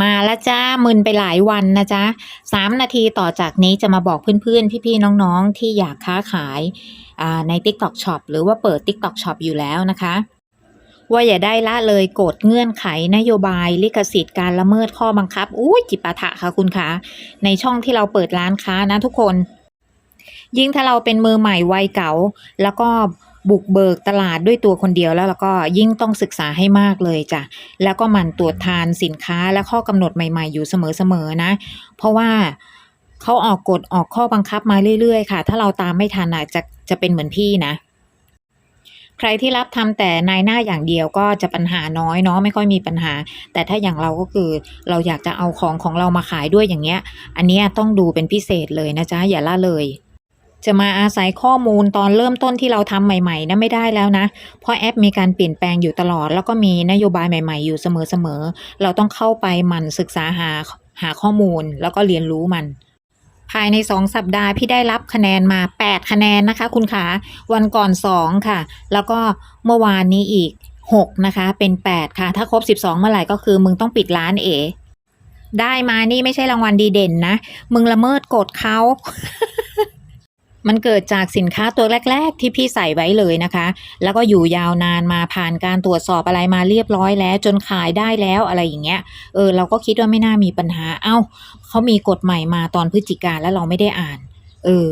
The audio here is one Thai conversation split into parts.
มาแล้วจ้ามึนไปหลายวันนะจ๊ะสามนาทีต่อจากนี้จะมาบอกเพื่อนๆ พี่ๆ น้องๆ ที่อยากค้าขายใน TikTok Shop หรือว่าเปิด TikTok Shop อยู่แล้วนะคะ ว่าอย่าได้ละเลยกฎเงื่อนไขนโยบาย ลิขสิทธิ์การละเมิดข้อบังคับอุ้ยจิปาถะค่ะคุณคะในช่องที่เราเปิดร้านค้านะทุกคน ยิ่งถ้าเราเป็นมือใหม่วัยเก่าแล้วก็ บุกเบิกตลาดด้วยตัวคนเดียวแล้วแล้วก็ยิ่งต้องศึกษาให้มากเลยจ้ะแล้วก็มันตรวจทานสินค้าและข้อกำหนดใหม่ๆอยู่เสมอๆนะ เพราะว่าเขาออกกฎออกข้อบังคับมาเรื่อยๆ ค่ะ ถ้าเราตามไม่ทันอาจจะจะเป็นเหมือนพี่นะ ใครที่รับทำแต่นายหน้าอย่างเดียวก็จะปัญหาน้อยเนาะไม่ค่อยมีปัญหา แต่ถ้าอย่างเราก็คือเราอยากจะเอาของของเรามาขายด้วยอย่างเงี้ย อันเนี้ยต้องดูเป็นพิเศษเลยนะจ๊ะอย่าละเลย จะมาอาศัยข้อมูลตอนเริ่มต้นที่เราทำใหม่ๆนะไม่ได้แล้วนะ เพราะแอปมีการเปลี่ยนแปลงอยู่ตลอด แล้วก็มีนโยบายใหม่ๆอยู่เสมอๆ เราต้องเข้าไปหมั่นศึกษาหาหาข้อมูลแล้วก็เรียนรู้มันภายใน 2 สัปดาห์พี่ได้รับคะแนนมา 8 คะแนนนะคะ คุณขาวันก่อน 2 ค่ะ แล้วก็เมื่อวานนี้อีก 6 นะคะ เป็น 8 ค่ะ ถ้าครบ 12 เมื่อไหร่ก็คือ มึงต้องปิดร้านเอ ได้มานี่ไม่ใช่รางวัลดีเด่นนะ มึงละเมิดกฎเขา มันเกิดจากสินค้าตัวแรก ๆ ที่พี่ใส่ไว้เลยนะคะ แล้วก็อยู่ยาวนานมาผ่านการตรวจสอบอะไรมาเรียบร้อยแล้ว จนขายได้แล้วอะไรอย่างเงี้ย เออเราก็คิดว่าไม่น่ามีปัญหา เอ้าเขามีกฎใหม่มาตอนพฤศจิกาแล้วเราไม่ได้อ่าน เออ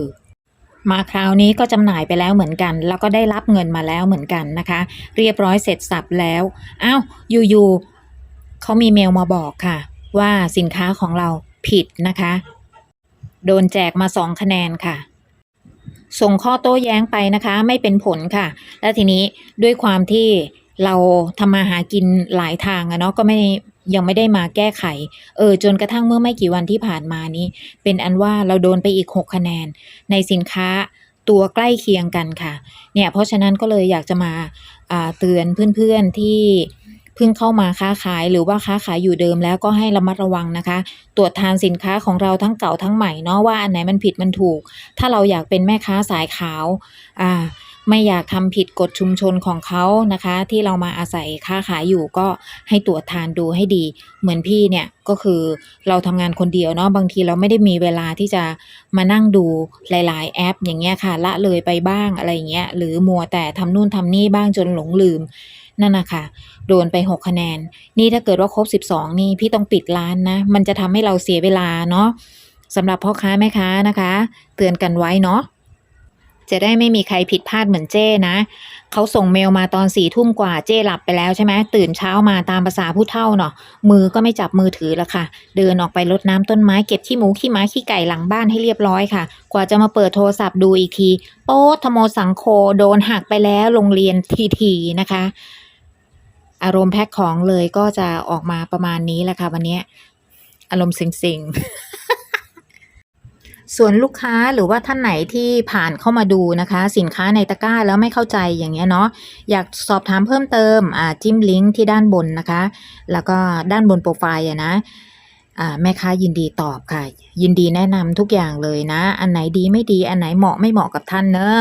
มาคราวนี้ก็จำหน่ายไปแล้วเหมือนกัน แล้วก็ได้รับเงินมาแล้วเหมือนกันนะคะ เรียบร้อยเสร็จสับแล้วอ้าวอยู่ๆเขามีเมลมาบอกค่ะ ว่าสินค้าของเราผิดนะคะ โดนแจกมาสองคะแนนค่ะ ส่งข้อโต้แย้งไปนะคะ ไม่เป็นผลค่ะ แล้วทีนี้ด้วยความที่เราทำมาหากินหลายทางอะเนาะก็ไม่ยังไม่ได้มาแก้ไข เออ จนกระทั่งเมื่อไม่กี่วันที่ผ่านมานี้ เป็นอันว่าเราโดนไปอีก 6 คะแนน ในสินค้าตัวใกล้เคียงกันค่ะ เนี่ย เพราะฉะนั้นก็เลยอยากจะมาเตือนเพื่อนๆที่ เพิ่งเข้ามาค้าขายหรือว่าค้าขายอยู่เดิมแล้วก็ให้ระมัดระวังนะคะ ตรวจทานสินค้าของเราทั้งเก่าทั้งใหม่เนาะว่าอันไหนมันผิดมันถูก ถ้าเราอยากเป็นแม่ค้าสายขาวอ่าไม่อยากทำผิดกฎชุมชนของเขานะคะ ที่เรามาอาศัยค้าขายอยู่ก็ให้ตรวจทานดูให้ดี เหมือนพี่เนี่ยก็คือเราทำงานคนเดียวเนาะบางทีเราไม่ได้มีเวลาที่จะมานั่งดูหลาย ๆ แอป อย่างเงี้ยค่ะละเลยไปบ้างอะไรเงี้ยหรือมัวแต่ทำนู่นทำนี่บ้างจนหลงลืม นั่นนะคะโดนไป 6 คะแนน นี่ถ้าเกิดว่าครบ 12 นี่พี่ต้องปิดร้านนะ มันจะทำให้เราเสียเวลาเนาะสำหรับพ่อค้าแม่ค้านะคะ เตือนกันไว้เนาะ จะได้ไม่มีใครผิดพลาดเหมือนเจ้นะเขาส่งเมลมาตอนสี่ทุ่มกว่าเจ้หลับไปแล้วใช่ไหมตื่นเช้ามาตามภาษาผู้เฒ่าเนาะมือก็ไม่จับมือถือละค่ะ เดินออกไปรดน้ำต้นไม้เก็บขี้หมูขี้หมาขี้ไก่หลังบ้านให้เรียบร้อยค่ะ กว่าจะมาเปิดโทรศัพท์ดูอีกที โป๊ธโมสังโคโดนหักไปแล้วโรงเรียนทีทีนะคะ อารมณ์แพ็คของเลยก็จะออกมาประมาณนี้แหละค่ะวันนี้อารมณ์เซ็งๆ ส่วนลูกค้าหรือว่าท่านไหนที่ผ่านเข้ามาดูนะคะ สินค้าในตะกร้าแล้วไม่เข้าใจอย่างเงี้ยเนาะอยากสอบถามเพิ่มเติมอ่าจิ้มลิงก์ที่ด้านบนนะคะ แล้วก็ด้านบนโปรไฟล์อะนะอ่าแม่ค้ายินดีตอบค่ะ ยินดีแนะนำทุกอย่างเลยนะ อันไหนดีไม่ดีอันไหนเหมาะไม่เหมาะกับท่านเนอะ